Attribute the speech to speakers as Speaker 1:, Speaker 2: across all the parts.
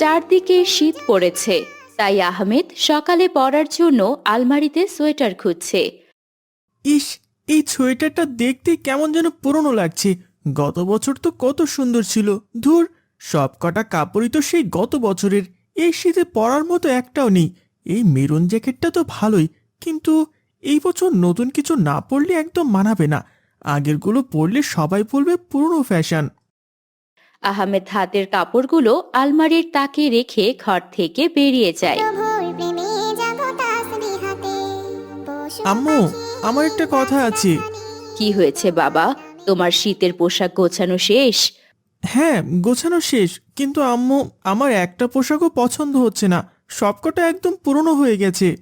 Speaker 1: চারদিকে শীত পড়েছে, তাই আহমেদ সকালে পরার জন্য আলমারিতে সোয়েটার খুঁজছে।
Speaker 2: ইস, এই সোয়েটারটা দেখতে কেমন যেন পুরনো লাগছে। গত বছর তো কত সুন্দর ছিল। ধুর সব কটা কাপড়ই তো সেই গত বছরের। এই শীতে পরার মতো একটাও নেই। এই মেরুন জ্যাকেটটা তো ভালোই, কিন্তু এই বছর নতুন কিছু না পরলে একদম মানাবে না। আগেরগুলো পরলে সবাই বলবে পুরনো ফ্যাশন।
Speaker 1: আহমেদ হাতের কাপড়গুলো আলমারির তাকে রেখে ঘর থেকে বেরিয়ে যায়।
Speaker 2: আম্মু আমার একটা কথা আছে।
Speaker 1: কি হয়েছে বাবা? তোমার শীতের পোশাক গোছানো শেষ?
Speaker 2: হ্যাঁ গোছানো শেষ। কিন্তু আম্মু আমার একটা পোশাকও পছন্দ হচ্ছে না। সবকটা একদম পুরনো হয়ে গেছে।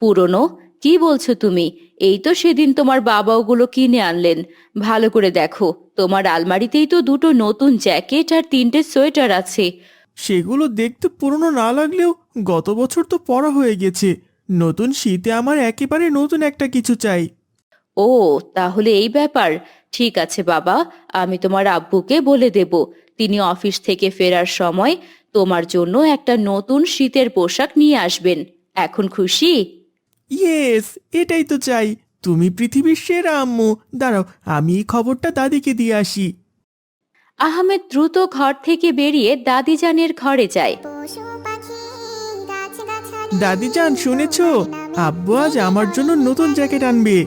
Speaker 1: পুরনো? কি বলছো তুমি? এই তো সেদিন তোমার বাবা ওগুলো কিনে আনলেন। ভালো করে দেখো তোমার আলমারিতেই তো দুটো নতুন জ্যাকেট আর তিনটে সোয়েটার আছে।
Speaker 2: সেগুলো দেখতে পুরনো না লাগলেও গত বছর তো পরা হয়ে গেছে। নতুন শীতে আমার একেবারে নতুন একটা কিছু চাই।
Speaker 1: ও তাহলে এই ব্যাপার। ঠিক আছে বাবা আমি তোমার আব্বুকে বলে দেব। তিনি অফিস থেকে ফেরার সময় তোমার জন্য একটা নতুন শীতের পোশাক নিয়ে আসবেন। এখন খুশি?
Speaker 2: ইয়েস এটাই তো চাই। তুমি পৃথিবীর সেরা আম্মু। দাঁড়াও আমি এই খবরটা দাদিকে দিয়ে আসি।
Speaker 1: আহমেদ দ্রুত ঘর থেকে বেরিয়ে দাদিজানের ঘরে যায়।
Speaker 2: দাদিজান শুনেছ? আব্বু আজ আমার জন্য নতুন জ্যাকেট আনবে।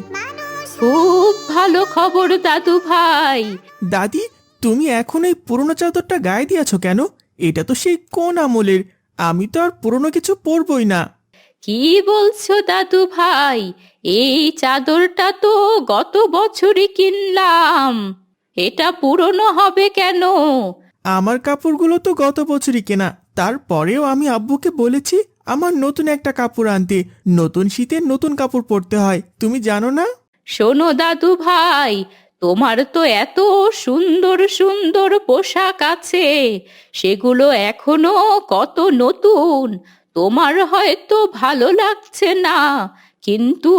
Speaker 1: খুব ভালো খবর দাদু ভাই।
Speaker 2: দাদি তুমি এখন এই পুরনো চাদরটা গায়ে দিয়েছ কেন? এটা তো সেই কোন আমলের। আমি তো আর পুরনো কিছু পরবই না।
Speaker 1: কি বলছো দাদু ভাই? এই চাদরটা তো গত বছরই কিনলাম। এটা পুরনো হবে কেন?
Speaker 2: আমার কাপড়গুলো তো গত বছরই কেনা। তারপরেও আমি আব্বুকে বলেছি আমার নতুন একটা কাপড় আনতে। নতুন শীতে নতুন কাপড় পরতে হয়। তুমি জানো না?
Speaker 1: শোনো দাদু ভাই তোমার তো এত সুন্দর সুন্দর পোশাক আছে। সেগুলো এখনও কত নতুন। তোমার হয়তো ভালো লাগছে না, কিন্তু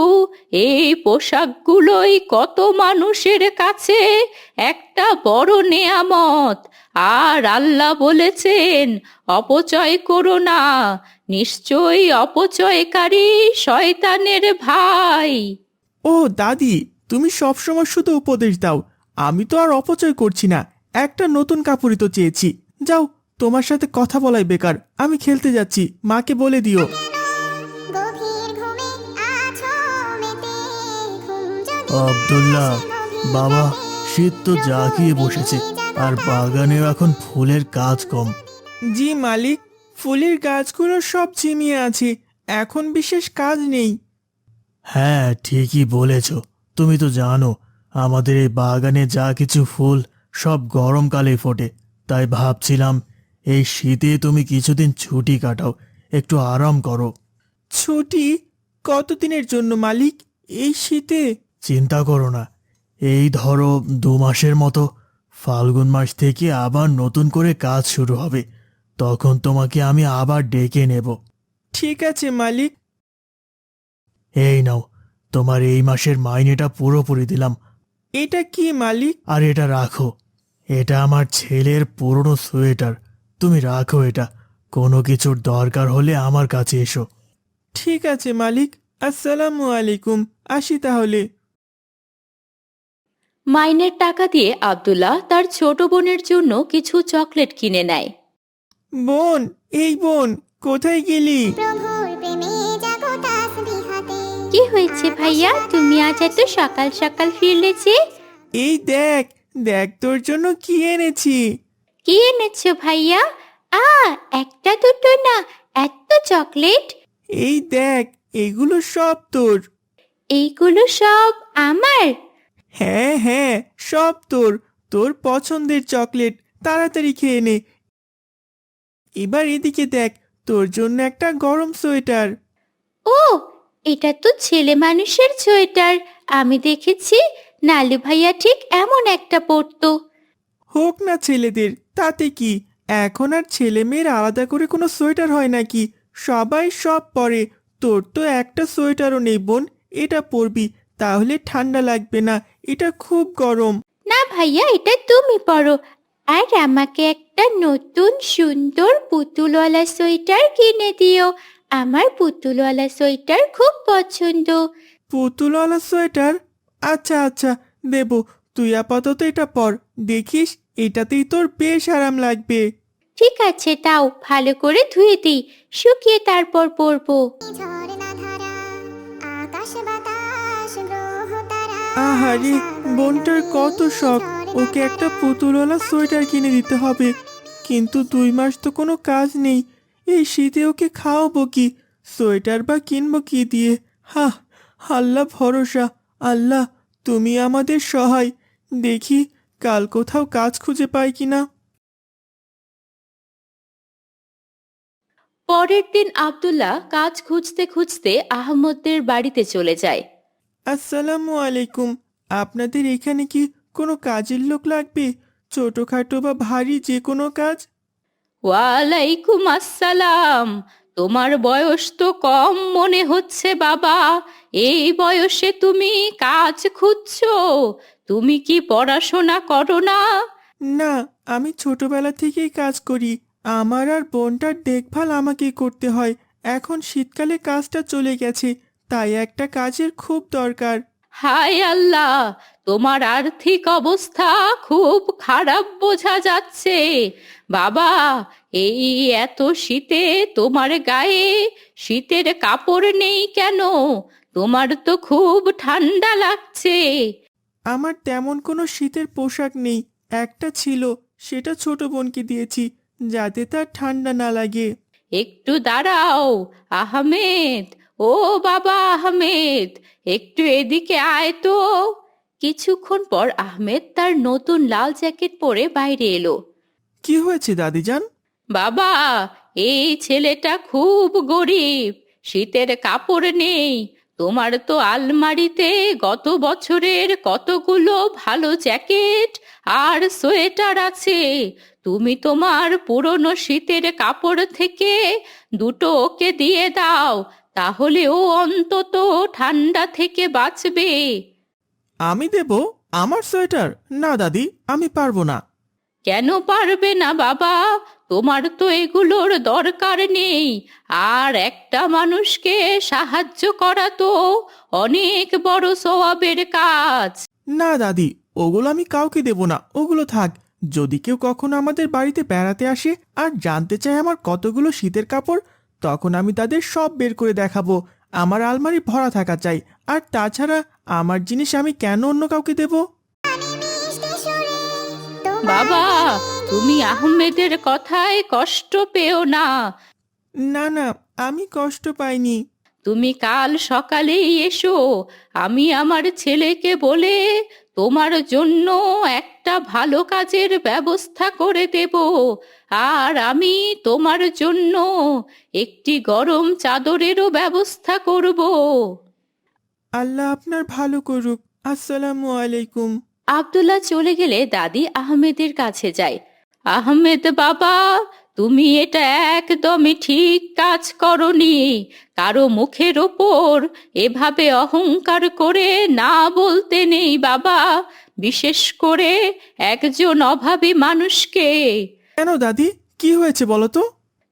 Speaker 1: এই পোশাকগুলোই কত মানুষের কাছে একটা বড় নেয়ামত। আর আল্লাহ বলেছেন, অপচয় করো না, নিশ্চয়ই অপচয়কারী শয়তানের ভাই।
Speaker 2: ও দাদি, তুমি সবসময় শুধু উপদেশ দাও, আমি তো আর অপচয় করছি না, একটা নতুন কাপড়ই তো চেয়েছি, যাও। তোমার সাথে কথা বলাই বেকার। আমি খেলতে যাচ্ছি। মাকে বলে দিও।
Speaker 3: আব্দুল্লাহ বাবা শীত তো জাগিয়ে বসেছে আর বাগানেও এখন ফুলের কাজ কম।
Speaker 2: জি মালিক ফুলের গাছগুলো সব চিমিয়ে আছে। এখন বিশেষ কাজ নেই।
Speaker 3: হ্যাঁ ঠিকই বলেছ। তুমি তো জানো আমাদের এই বাগানে যা কিছু ফুল সব গরমকালে ফোটে। তাই ভাবছিলাম এই শীতে তুমি কিছুদিন ছুটি কাটাও একটু আরাম করো।
Speaker 2: ছুটি? কতদিনের জন্য মালিক? এই শীতে?
Speaker 3: চিন্তা করো না। এই ধরো দু মাসের মতো। ফাল্গুন মাস থেকে আবার নতুন করে কাজ শুরু হবে। তখন তোমাকে আমি আবার ডেকে নেব।
Speaker 2: ঠিক আছে মালিক।
Speaker 3: এই নাও তোমার এই মাসের মাইনেটা পুরোপুরি দিলাম।
Speaker 2: এটা কি মালিক?
Speaker 3: আর এটা রাখো। এটা আমার ছেলের পুরনো সোয়েটার। তুমি রাখো এটা। কোনো কিছুর দরকার হলে আমার কাছে এসো।
Speaker 2: ঠিক আছে মালিক। আসসালামু আলাইকুম। আসি তাহলে।
Speaker 1: মাইনের টাকা দিয়ে আব্দুল্লাহ তার ছোট বোনের জন্য কিছু চকলেট কিনে নেয়।
Speaker 2: বোন এই বোন কোথায় গেলি?
Speaker 1: কি হয়েছে ভাইয়া? তুমি আজ এত সকাল সকাল ফিরলে যে?
Speaker 2: এই দেখ দেখ তোর জন্য কি এনেছি।
Speaker 1: কি এনেছো ভাইয়া? আ একটা দুটো না এত চকলেট।
Speaker 2: এই দেখ এগুলো সব তোর।
Speaker 1: এইগুলো সব আমার?
Speaker 2: হ্যাঁ হ্যাঁ সব তোর। তোর পছন্দের চকলেট তাড়াতাড়ি খেয়ে নে। এবার এদিকে দেখ তোর জন্য একটা গরম সোয়েটার।
Speaker 1: ও এটা তো ছেলে মানুষের সোয়েটার। আমি দেখেছি নালু ভাইয়া ঠিক এমন একটা পরতো।
Speaker 2: হোক না ছেলেদের তাতে কি? এখন আর ছেলে মেয়ের আলাদা করে কোনো সোয়েটার হয় নাকি? সবাই সব পরে। তোর তো একটা সোয়েটারও নেই বোন এটা পরবি তাহলে ঠান্ডা লাগবে না এটা খুব গরম।
Speaker 1: না ভাইয়া এটা তুমি পরো।
Speaker 4: আর আমাকে একটা নতুন সুন্দর পুতুলওয়ালা সোয়েটার কিনে দিও। আমার পুতুলওয়ালা সোয়েটার খুব পছন্দ।
Speaker 2: পুতুলওয়ালা সোয়েটার? আচ্ছা আচ্ছা দেব। তুই আপাতত এটা পর দেখিস এটাতেই তোর বেশ আরাম লাগবে।
Speaker 4: ঠিক আছে তাও ভালো করে ধুয়ে দিই শুকিয়ে তারপর পরবো।
Speaker 2: আহারে বোনটার কত শখ ওকে একটা পুতুলওয়ালা সোয়েটার কিনে দিতে হবে। কিন্তু দুই মাস তো কোনো কাজ নেই এই শীতে ওকে খাওয়াবো কি সোয়েটার বা কিনবো কি দিয়ে? হা আল্লাহ ভরসা আল্লাহ তুমি আমাদের সহায় দেখি কাল কোথাও কাজ খুঁজে পাই কিনা?
Speaker 1: পরের দিন আব্দুল্লাহ কাজ খুঁজতে খুঁজতে আহমদদের বাড়িতে চলে যায়।
Speaker 2: আসসালামু আলাইকুম। আপনাদের এখানে কি কোনো কাজের লোক লাগবে? ছোটখাটো বা ভারী যে কোনো কাজ?
Speaker 1: ওয়ালাইকুম আসসালাম। তোমার বয়স তো কম মনে হচ্ছে বাবা। এই বয়সে তুমি কাজ খুঁজছো। তুমি কি পড়াশোনা করো না?
Speaker 2: না আমি ছোটবেলা থেকেই কাজ করি। আমার আর বোনটার দেখভাল আমাকে করতে হয়। এখন শীতকালে কাজটা চলে গেছে তাই একটা কাজের খুব দরকার।
Speaker 1: হায় আল্লাহ! তোমার আর্থিক অবস্থা খুব খারাপ বোঝা যাচ্ছে। বাবা এই এত শীতে তোমার গায়ে শীতের কাপড় নেই কেন? তোমার তো খুব ঠান্ডা লাগছে।
Speaker 2: আমার তেমন কোনো শীতের পোশাক নেই। একটা ছিল সেটা ছোট বোনকে দিয়েছি যাতে তার ঠান্ডা না লাগে।
Speaker 1: একটু দাঁড়াও আহমেদ। ও বাবা আহমেদ একটু এদিকে আয় তো। কিছুক্ষণ পর আহমেদ তার নতুন লাল জ্যাকেট পরে বাইরে এলো।
Speaker 2: কি হয়েছে দাদিজান?
Speaker 1: বাবা এই ছেলেটা খুব গরিব শীতের কাপড় নেই। তোমার তো আলমারিতে গত বছরের কতগুলো ভালো জ্যাকেট আর সোয়েটার আছে। তুমি তোমার পুরনো শীতের কাপড় থেকে দুটো ওকে দিয়ে দাও তাহলে ও অন্তত ঠান্ডা থেকে বাঁচবে।
Speaker 2: আমি দেব আমার সোয়েটার। না দাদি আমি পারব না।
Speaker 1: কেন পারবে না বাবা? তোমার তো এগুলোর দরকার নেই। আর একটা মানুষকে সাহায্য করা তো অনেক বড় সওয়াবের কাজ।
Speaker 2: না দাদি ওগুলো আমি কাউকে দেব না। ওগুলো থাক যদি কেউ কখনো আমাদের বাড়িতে বেড়াতে আসে আর জানতে চায় আমার কতগুলো শীতের কাপড় তখন আমি তাদের সব বের করে দেখাবো। আমার আলমারি ভরা থাকা চাই। আর তাছাড়া আমার জিনিস আমি কেন অন্য কাউকে দেব?
Speaker 1: বাবা তুমি আহমেদের কথায় কষ্ট পেও না।
Speaker 2: না না আমি কষ্ট পাইনি।
Speaker 1: তুমি কাল সকালেই এসো আমি আমার ছেলেকে বলে তোমার জন্য একটা ভালো কাজের ব্যবস্থা করে দেব। আর আমি তোমার জন্য একটি গরম চাদরেরও ব্যবস্থা করব।
Speaker 2: আল্লাহ আপনার ভালো করুক। আসসালামু আলাইকুম।
Speaker 1: আব্দুল্লাহ চলে গেলে দাদি আহমেদের কাছে যায়। আহমেদ বাবা তুমি এটা একদমই ঠিক কাজ করনি। কারও মুখের ওপর এভাবে অহংকার করে না বলতে নেই বাবা। বিশেষ করে একজন অভাবী মানুষকে।
Speaker 2: কেন দাদি? কি হয়েছে বলো তো?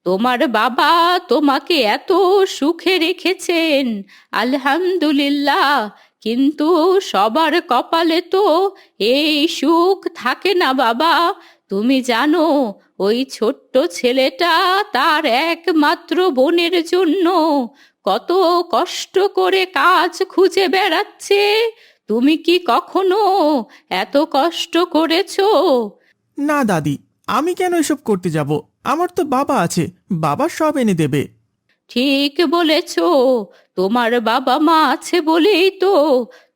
Speaker 1: তোমার বাবা তোমাকে এত সুখে রেখেছেন, আলহামদুলিল্লাহ। কিন্তু সবার কপালে তো এই সুখ থাকে না বাবা। তুমি জানো, ওই ছোট্ট ছেলেটা তার একমাত্র বোনের জন্য কত কষ্ট করে কাজ খুঁজে বেড়াচ্ছে। তুমি কি কখনো এত কষ্ট করেছ?
Speaker 2: না দাদি, আমি কেন এসব করতে যাব? আমার তো বাবা আছে, বাবা সব এনে দেবে।
Speaker 1: ঠিক বলেছ, তোমার বাবা মা আছে বলেই তো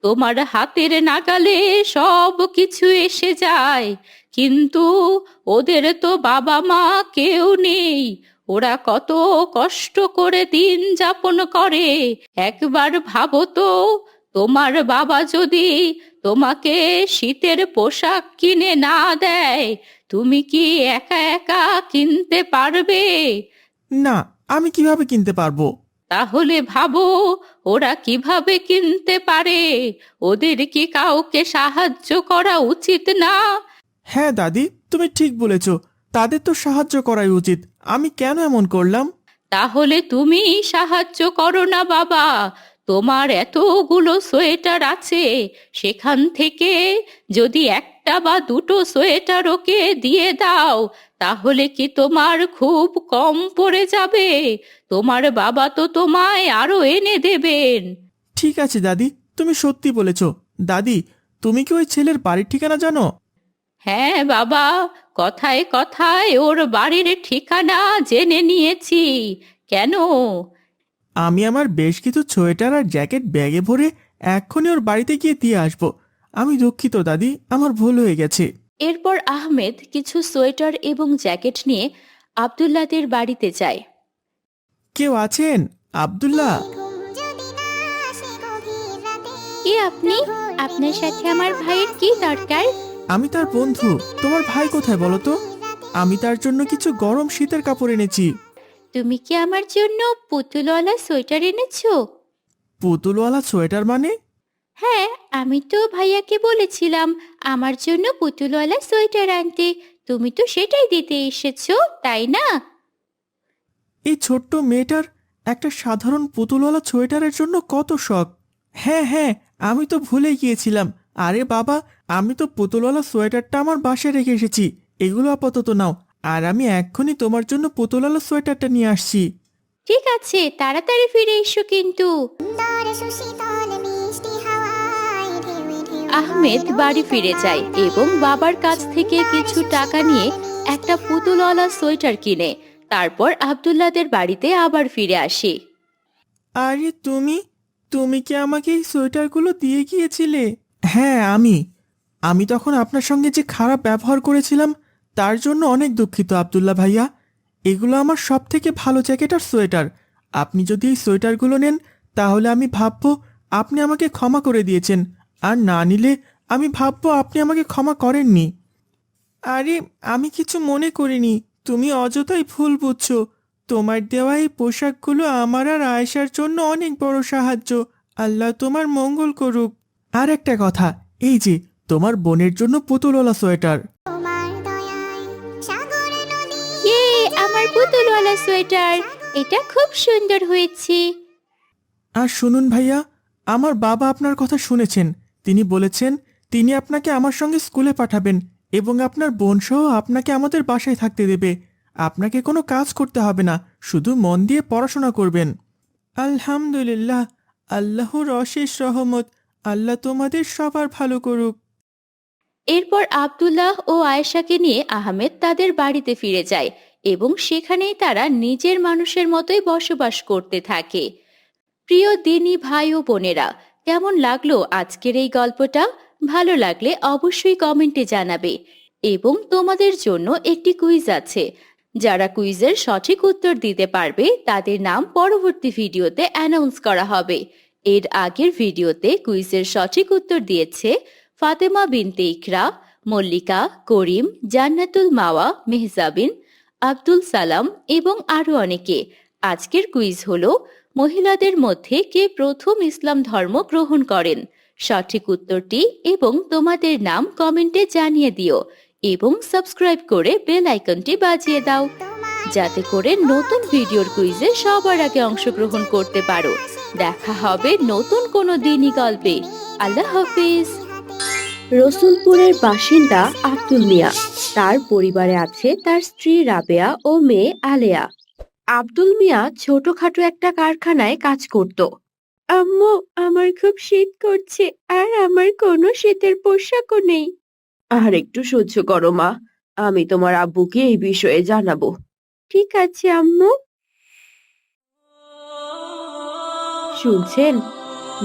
Speaker 1: তোমার হাতের নাগালে সব কিছু এসে যায়। কিন্তু ওদের তো বাবা মা কেউ নেই, ওরা কত কষ্ট করে দিন যাপন করে। একবার ভাবো তো, তোমার বাবা যদি তোমাকে শীতের পোশাক কিনে না দেয় তুমি কি একা একা কিনতে পারবে?
Speaker 2: না আমি কীভাবে কিনতে পারব?
Speaker 1: তাহলে ভাবো ওরা কীভাবে কিনতে পারে? ওদের কি কাউকে সাহায্য করা উচিত না?
Speaker 2: হ্যাঁ দাদি তুমি ঠিক বলেছ। তাদের তো সাহায্য করাই উচিত। আমি কেন এমন করলাম?
Speaker 1: তাহলে তুমি সাহায্য করো না বাবা। তোমার এতগুলো সোয়েটার আছে। সেখান থেকে যদি একটা বা দুটো সোয়েটার ওকে দিয়ে দাও তাহলে কি তোমার খুব কম পড়ে যাবে? তোমার বাবা তো তোমায় আরও এনে দেবেন।
Speaker 2: ঠিক আছে দাদি তুমি সত্যি বলেছ। দাদি তুমি কি ওই ছেলের বাড়ির ঠিকানা জানো?
Speaker 1: হ্যাঁ বাবা কথায় কথায় ওর বাড়ির ঠিকানা জেনে নিয়েছি। কেন?
Speaker 2: আমি আমার বেশ কিছু সোয়েটার আর জ্যাকেট ব্যাগে ভরে এক্ষুনি ওর বাড়িতে গিয়ে দিয়ে আসব। আমি দুঃখিত দাদি। আমার ভুল হয়ে গেছে।
Speaker 1: এরপর আহমেদ কিছু সোয়েটার এবং জ্যাকেট নিয়ে আবদুল্লাদের বাড়িতে যায়।
Speaker 2: কেউ আছেন? আব্দুল্লাহ?
Speaker 4: কি আপনি? আপনার সাথে আমার ভাইয়ের কি দরকার?
Speaker 2: আমি তার বন্ধু। তোমার ভাই কোথায় বলো তো? আমি তার জন্য কিছু গরম শীতের কাপড় এনেছি।
Speaker 4: তুমি কি আমার জন্য পুতুলওয়ালা সোয়েটার এনেছো?
Speaker 2: পুতুলওয়ালা সোয়েটার মানে?
Speaker 4: হ্যাঁ আমি তো ভাইয়াকে বলেছিলাম আমার জন্য পুতুলওয়ালা সোয়েটার আনতে। তুমি তো সেটাই দিতে এসেছ তাই না?
Speaker 2: এই ছোট্ট মেয়েটার একটা সাধারণ পুতুলওয়ালা সোয়েটারের জন্য কত শখ। হ্যাঁ হ্যাঁ আমি তো ভুলে গিয়েছিলাম। আরে বাবা আমি তো পুতুলওয়ালা সোয়েটারটা আমার বাসায় রেখে এসেছি। এগুলো আপাতত নাও আর আমি এক্ষুনি তোমার জন্য পুতুলওয়ালা সোয়েটারটা নিয়ে আসছি।
Speaker 4: ঠিক আছে তাড়াতাড়ি ফিরে এসো কিন্তু।
Speaker 1: আহমেদ বাড়ি ফিরে যায় এবং বাবার কাছ থেকে কিছু টাকা নিয়ে একটা পুতুলওয়ালা সোয়েটার কিনে। তারপর আবদুল্লাদের বাড়িতে আবার ফিরে আসে।
Speaker 2: আরে তুমি? তুমি কি আমাকে এই সোয়েটারগুলো দিয়ে গিয়েছিলে? হ্যাঁ আমি। আমি তখন আপনার সঙ্গে যে খারাপ ব্যবহার করেছিলাম, তার জন্য অনেক দুঃখিত আব্দুল্লাহ ভাইয়া। এগুলো আমার সব থেকে ভালো জ্যাকেট আর সোয়েটার। আপনি যদি এই সোয়েটারগুলো নেন, তাহলে আমি ভাববো আপনি আমাকে ক্ষমা করে দিয়েছেন। আর না নিলে আমি ভাববো আপনি আমাকে ক্ষমা করেননি। আরে আমি কিছু মনে করিনি। তুমি অযথাই ভুল বুঝছ। তোমার দেওয়া এই পোশাকগুলো আমার আর আয়েশার জন্য অনেক বড় সাহায্য। আল্লাহ তোমার মঙ্গল করুক। আর একটা কথা এই যে তোমার বোনের জন্য পুতুলওয়ালা সোয়েটার।
Speaker 4: ইয়ে আমার পুতুলওয়ালা সোয়েটার। এটা খুব সুন্দর হয়েছে।
Speaker 2: আর শুনুন ভাইয়া আমার বাবা আপনার কথা শুনেছেন। তিনি বলেছেন, তিনি আপনাকে আমার সঙ্গে স্কুলে পাঠাবেন এবং আপনার বোনসহ আপনাকে আমাদের বাসায় থাকতে দেবে। আপনাকে কোনো কাজ করতে হবে না, শুধু মন দিয়ে পড়াশোনা করবেন। আলহামদুলিল্লাহ, আল্লাহর অশেষ রহমত, আল্লাহ তোমাদের সবার ভালো করুক।
Speaker 1: এরপর আবদুল্লাহ ও আয়েশাকে নিয়ে আহমেদ তাদের বাড়িতে ফিরে যায় এবং সেখানেই তারা নিজের মানুষের মতোই বসবাস করতে থাকে। প্রিয় দিনী ভাই ও বোনেরা কেমন লাগল আজকের এই গল্পটা? ভালো লাগলে অবশ্যই কমেন্টে জানাবে। এবং তোমাদের জন্য একটি কুইজ আছে। যারা কুইজের সঠিক উত্তর দিতে পারবে, তাদের নাম পরবর্তী ভিডিওতে অ্যানাউন্স করা হবে। এর আগের ভিডিওতে কুইজের সঠিক উত্তর দিয়েছে ফাতেমা বিনতে ইকরা, মল্লিকা, করিম, জান্নাতুল মাওয়া, মেহজাবিন, আব্দুল সালাম এবং আরও অনেকে। আজকের কুইজ হলো মহিলাদের মধ্যে কে প্রথম ইসলাম ধর্ম গ্রহণ করেন? সঠিক উত্তরটি এবং তোমাদের নাম কমেন্টে জানিয়ে দিও এবং সাবস্ক্রাইব করে বেল আইকনটি বাজিয়ে দাও যাতে করে নতুন ভিডিওর কুইজে সবার আগে অংশগ্রহণ করতে পারো। দেখা হবে নতুন কোনো দিনই গল্পে। আল্লাহ হাফিজ। রসুলপুরের বাসিন্দা আব্দুল মিয়া। তার পরিবারে আছে তার স্ত্রী রাবেয়া ও মেয়ে আলেয়া। আব্দুল মিয়া ছোটখাটো একটা কারখানায় কাজ করত। আম্মু, আমার খুব শীত করছে আর আমার কোনো শীতের পোশাকও নেই। আর একটু সহ্য করো মা, আমি তোমার আব্বুকে এই বিষয়ে জানাব। ঠিক আছে, আম্মু। শুনছেন,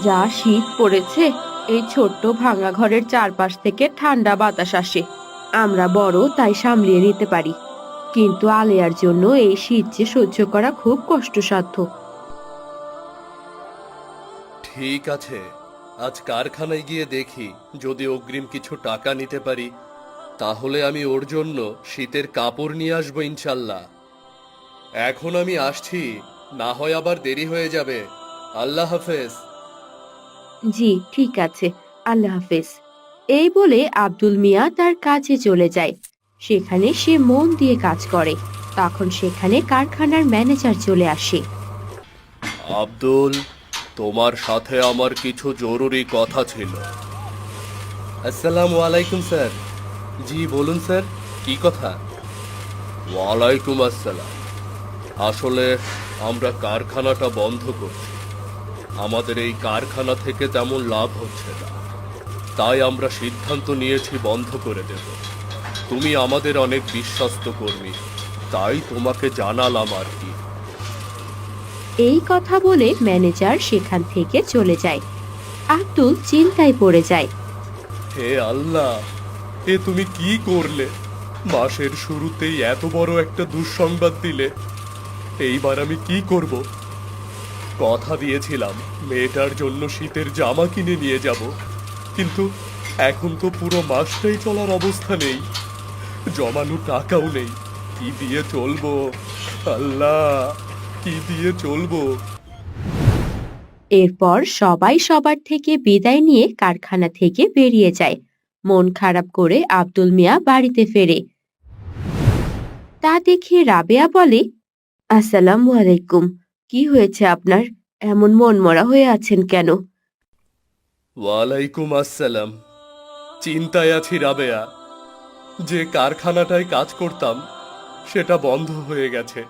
Speaker 1: যা শীত পড়েছে, এই ছোট্ট ভাঙা ঘরের চারপাশ থেকে ঠান্ডা বাতাস আসে। আমরা বড়, তাই সামলিয়ে নিতে পারি। কিন্তু আলেয়ার জন্য এই শীত যে সহ্য করা খুব কষ্টসাধ্য।
Speaker 5: ঠিক আছে আজ কারখানায় গিয়ে দেখি যদি অগ্রিম কিছু টাকা নিতে পারি তাহলে আমি ওর জন্য শীতের কাপড় নিয়ে আসব ইনশাল্লাহ। এখন আমি আসছি না হয় আবার দেরি হয়ে যাবে। আল্লাহ হাফেজ।
Speaker 1: জি ঠিক আছে আল্লাহ হাফেজ।
Speaker 4: এই বলে আব্দুল মিয়া তার কাজে চলে যায়। সেখানে সে মন দিয়ে কাজ করে। তখন সেখানে কারখানার ম্যানেজার চলে আসে।
Speaker 5: আব্দুল তোমার সাথে আমার কিছু জরুরি কথা ছিল। আসসালামু আলাইকুম স্যার। জি বলুন স্যার। কি কথা? ওয়ালাইকুম আসসালাম। আসলে আমরা কারখানাটা বন্ধ করছি। আমাদের এই কারখানা থেকে তেমন লাভ হচ্ছে না। তাই আমরা সিদ্ধান্ত নিয়েছি বন্ধ করে দেব। তুমি আমাদের অনেক বিশ্বস্ত কর্মী। তাই তোমাকে জানালাম আর কি।
Speaker 4: এই কথা বলে ম্যানেজার সেখান থেকে চলে যায়। আব্দুল চিন্তায় পড়ে যায়।
Speaker 5: হে আল্লাহ এ তুমি কি করলে? মাসের শুরুতেই এত বড় একটা দুঃসংবাদ দিলে। এইবার আমি কি করব? কথা দিয়েছিলাম মেয়েটার জন্য শীতের জামা কিনে নিয়ে যাব। কিন্তু এখন তো পুরো মাসটাই চলার অবস্থা নেই। জমানো টাকাও নেই। কি দিয়ে চলবো? আল্লাহ কি দিয়ে চলবো?
Speaker 4: এরপর সবাই সবার থেকে বিদায় নিয়ে কারখানা থেকে বেরিয়ে যায়। মন খারাপ করে আব্দুল মিয়া বাড়িতে ফেরে। তা দেখে রাবেয়া বলে আসসালামু আলাইকুম। কি হয়েছে আপনার? এমন মনমরা হয়ে আছেন কেন?
Speaker 5: ওয়ালাইকুম আসসালাম। চিন্তায় আছি রাবেয়া। যে কারখানাটায় কাজ করতাম সেটা বন্ধ হয়ে গেছে।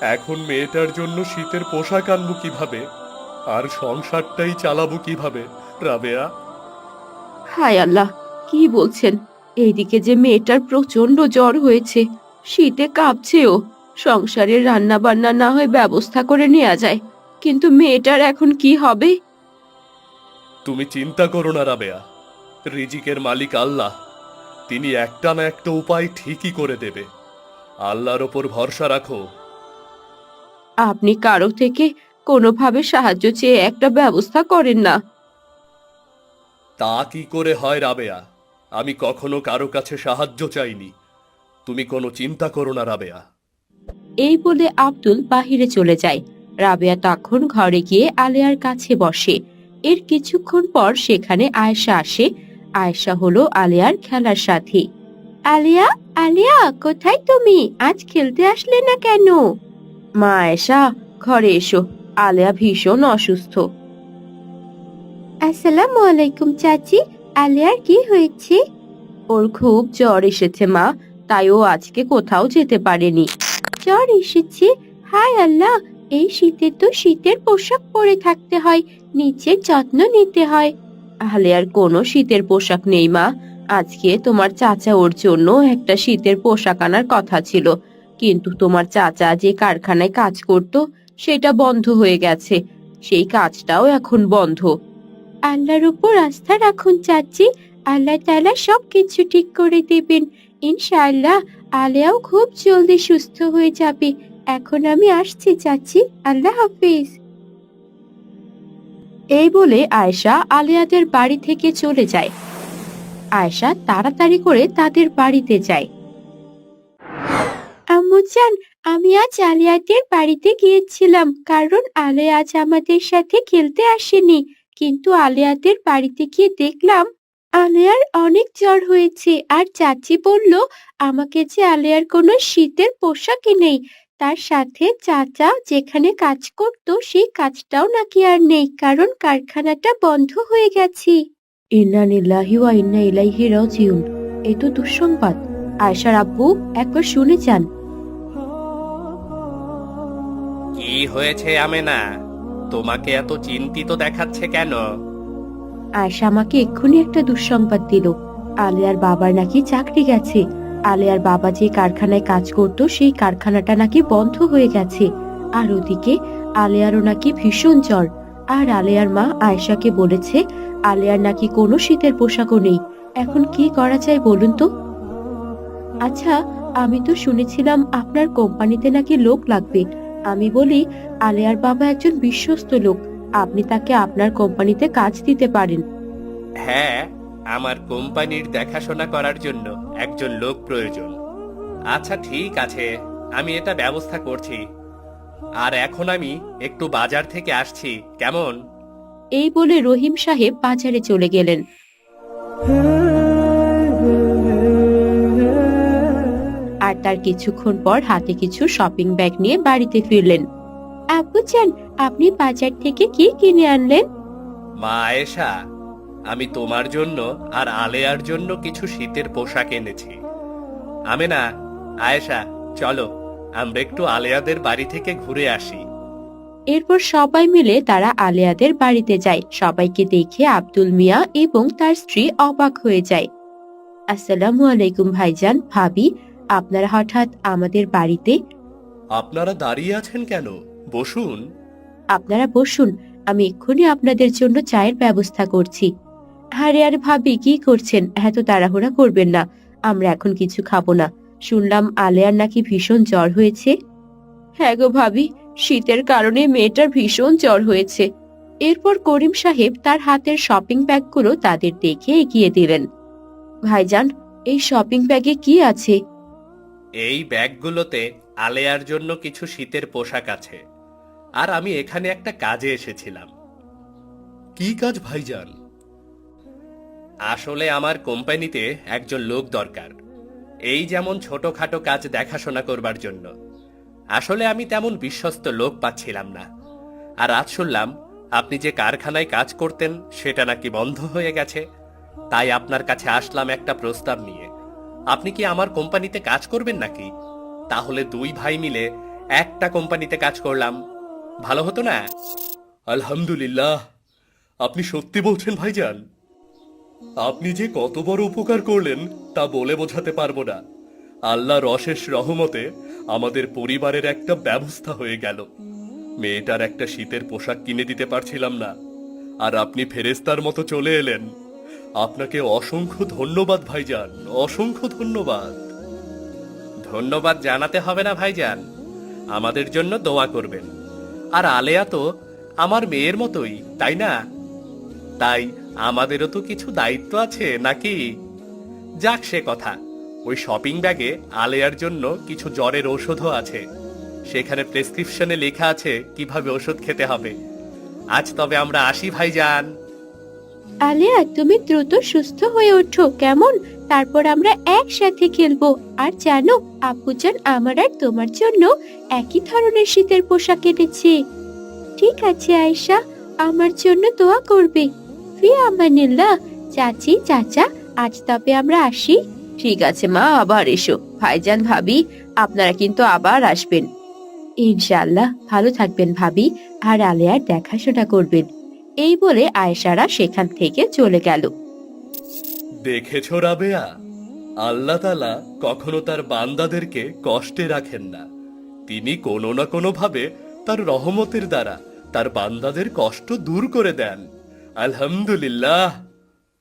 Speaker 5: এখন মেয়েটার জন্য শীতের পোশাক আনব কীভাবে? আর সংসারটাই চালাবো কীভাবে রাবেয়া?
Speaker 4: হায় আল্লাহ কি বলছেন? এইদিকে যে মেয়েটার প্রচণ্ড জ্বর হয়েছে শীতে কাঁপছেও। সংসারের রান্না বান্না না হয় ব্যবস্থা করে নেওয়া যায় কিন্তু মেয়েটার এখন কি হবে?
Speaker 5: তুমি চিন্তা করো না রাবেয়া। রিজিকের মালিক আল্লাহ। তিনি একটা না একটা উপায় ঠিকই করে দেবে। আল্লাহর ওপর ভরসা রাখো।
Speaker 4: আপনি কারও থেকে কোনোভাবে সাহায্য চেয়ে একটা ব্যবস্থা করেন না।
Speaker 5: তা কি করে হয় রাবেয়া? আমি কখনো কারও কাছে সাহায্য চাইনি। তুমি কোনো চিন্তা করো না রাবেয়া।
Speaker 4: এই বলে আব্দুল বাহিরে চলে যায়। রাবেয়া তখন ঘরে গিয়ে আলেয়ার কাছে বসে। এর কিছুক্ষণ পর সেখানে আয়েশা আসে আয়েশা হলো আলিয়ার খেলার সাথী। আলিয়া আলিয়া, কোথায় তুমি? আজ খেলতে আসলে না কেন? মা আয়েশা, ঘরে এসো। আলিয়া ভীষণ অসুস্থ।
Speaker 6: আসসালামু আলাইকুম চাচি, আলিয়ার কি হয়েছে?
Speaker 4: ওর খুব জ্বর এসেছে মা, তাই ও আজকে কোথাও যেতে পারেনি।
Speaker 6: জ্বর এসেছে? হায় আল্লাহ, এই শীতে তো শীতের পোশাক পরে থাকতে হয়, নিচের যত্ন নিতে হয়।
Speaker 4: আলেয়ার কোনো শীতের পোশাক নেই, মা। আজকে তোমার চাচা ওর জন্য একটা শীতের পোশাক আনার কথা ছিল। কিন্তু তোমার চাচা যে কারখানায় কাজ করত, সেটা বন্ধ হয়ে গেছে। সেই কাজটাও এখন বন্ধ।
Speaker 6: আল্লাহর উপর আস্থা রাখুন, চাচি। আল্লাহ তাআলা সব কিছু ঠিক করে দেবেন। ইনশাআল্লাহ আলিয়াও খুব জলদি সুস্থ হয়ে যাবে। এখন আমি আসছি, চাচি। আল্লাহ হাফিজ।
Speaker 4: এই বলে আয়েশা আলিয়াদের বাড়ি থেকে চলে যায়। আয়েশা তাড়াতাড়ি করে তাদের বাড়িতে যায়।
Speaker 6: আম্মুজান আমি আজ আলিয়াদের বাড়িতে গিয়েছিলাম, কারণ আলিয়া আজ আমাদের সাথে খেলতে আসেনি। কিন্তু আলিয়াদের বাড়িতে গিয়ে দেখলাম, আলিয়ার অনেক জ্বর হয়েছে। আর চাচি বলল, আমাকে যে আলিয়ার কোনো শীতের পোশাকই নেই তার সাথে চাচা যেখানে কাজ করত সেই কাজটাও নাকি আর নেই কারণ কারখানাটা বন্ধ হয়ে গেছে।
Speaker 4: ইন্না নিল্লাহি ওয়া ইন্না ইলাইহি রাজিউন। এই তো দুঃসংবাদ। আয়েশার আব্বু একবার শুনে যান।
Speaker 7: কি হয়েছে আমেনা? তোমাকে এত চিন্তিত দেখাচ্ছে কেন?
Speaker 4: আয়েশা আমাকে এক্ষুনি একটা দুঃসংবাদ দিল। আলিয়ার বাবার নাকি চাকরি গেছে। আলিয়ার বাবা যে কারখানায় কাজ করত, সেই কারখানাটা নাকি বন্ধ হয়ে গেছে। আর ওদিকে আলিয়ারও নাকি ভীষণ জ্বর। আর আলিয়ার মা আয়েশাকে বলেছে, আলিয়ার নাকি কোনো শীতের পোশাকও নেই। এখন কি করা যায় বলুন তো? আচ্ছা আমি তো শুনেছিলাম আপনার কোম্পানিতে নাকি লোক লাগবে। আমি বলি, আলিয়ার বাবা একজন বিশ্বস্ত লোক। আপনি তাকে আপনার কোম্পানিতে কাজ দিতে পারেন।
Speaker 7: হ্যাঁ আমার কোম্পানির দেখাশোনা করার জন্য। একজন লোক প্রয়োজন। আচ্ছা ঠিক আছে আমি এটা ব্যবস্থা করছি। আর এখন আমি একটু বাজার থেকে আসছি কেমন?
Speaker 4: এই বলে রহিম সাহেব বাজারে চলে গেলেন। আর তার কিছুক্ষণ পর হাতে কিছু শপিং ব্যাগ নিয়ে বাড়িতে ফিরলেন। আব্বু চান আপনি বাজার থেকে কি কিনে আনলেন?
Speaker 7: মা আয়েশা আমি তোমার জন্য আর আলেয়ার জন্য কিছু শীতের পোশাক এনেছি। আমি না আয়েশা চলো আমরা একটু আলেয়াদের বাড়ি থেকে ঘুরে আসি।
Speaker 4: এরপর সবাই মিলে তারা আলেয়াদের বাড়িতে যায়। সবাইকে দেখে আব্দুল মিয়া এবং তার স্ত্রী অবাক হয়ে যায়। আসসালামু আলাইকুম ভাইজান ভাবি আপনারা হঠাৎ আমাদের বাড়িতে?
Speaker 5: আপনারা দাঁড়িয়ে আছেন কেন? বসুন।
Speaker 4: আপনারা বসুন আমি এক্ষুনি আপনাদের জন্য চায়ের ব্যবস্থা করছি। আরে আর ভাবি কি করছেন? এত তাড়াহুড়া করবেন না। আমরা এখন কিছু খাব না। শুনলাম আলেয়ার নাকি ভীষণ জ্বর হয়েছে। হ্যাঁ গো ভাবি শীতের কারণে মেয়েটার ভীষণ জ্বর হয়েছে। এরপর করিম সাহেব তার হাতের শপিং ব্যাগগুলো তাদের দেখে এগিয়ে দিলেন। ভাইজান এই শপিং ব্যাগে কি আছে?
Speaker 7: এই ব্যাগগুলোতে আলেয়ার জন্য কিছু শীতের পোশাক আছে। আর আমি এখানে একটা কাজে এসেছিলাম।
Speaker 5: কি কাজ ভাইজান?
Speaker 7: আসলে আমার কোম্পানিতে একজন লোক দরকার। এই যেমন ছোটখাটো কাজ দেখাশোনা করবার জন্য। আসলে আমি তেমন বিশ্বস্ত লোক পাচ্ছিলাম না। আর আজ শুনলাম, আপনি যে কারখানায় কাজ করতেন, সেটা নাকি বন্ধ হয়ে গেছে। তাই আপনার কাছে আসলাম একটা প্রস্তাব নিয়ে। আপনি কি আমার কোম্পানিতে কাজ করবেন নাকি? তাহলে দুই ভাই মিলে একটা কোম্পানিতে কাজ করলাম। ভালো হতো না?
Speaker 5: আলহামদুলিল্লাহ। আপনি সত্যি বলছেন, ভাইজান? আপনি যে কত বড় উপকার করলেন, তা বলে বোঝাতে পারব না। আল্লাহর অশেষ রহমতে আমাদের পরিবারের একটা ব্যবস্থা হয়ে গেল। মেয়েটার একটা শীতের পোশাক কিনে দিতে পারছিলাম না। আর আপনি ফেরেস্তার মতো চলে এলেন। আপনাকে অসংখ্য ধন্যবাদ, ভাইজান। অসংখ্য ধন্যবাদ।
Speaker 7: ধন্যবাদ জানাতে হবে না, ভাইজান। আমাদের জন্য দোয়া করবেন। আর আলেয়া তো আমার মেয়ের মতোই, তাই না? তাই আমাদেরও তো কিছু দায়িত্ব আছে, নাকি? যাক সে কথা। ওই শপিং ব্যাগে আলেয়ার জন্য কিছু জ্বরের ওষুধও আছে। সেখানে প্রেসক্রিপশনে লেখা আছে কীভাবে ওষুধ খেতে হবে। আজ তবে আমরা আসি, ভাইজান।
Speaker 4: আলিয়া, তুমি দ্রুত সুস্থ হয়ে ওঠো, কেমন? তারপর আমরা একসাথে খেলব। আর জানো, আব্বুজান আমার আর তোমার জন্য একই ধরনের শীতের পোশাক এনেছে। ঠিক আছে, আয়েশা, আমার জন্য দোয়া করবে। ফি আমানিল্লাহ চাচি চাচা আজ তবে আমরা আসি। ঠিক আছে মা আবার এসো। ভাইজান ভাবি আপনারা কিন্তু আবার আসবেন। ইনশাআল্লাহ ভালো থাকবেন ভাবি আর আলিয়ার দেখাশোনা করবেন। এই বলে আয়েশারা সেখান থেকে চলে গেল।
Speaker 5: দেখেছ রাবেয়া? আল্লাহ তালা কখনো তার বান্দাদেরকে কষ্টে রাখেন না। তিনি কোনো না কোনো ভাবে তার রহমতের দ্বারা তার বান্দাদের কষ্ট দূর করে দেন। আলহামদুলিল্লাহ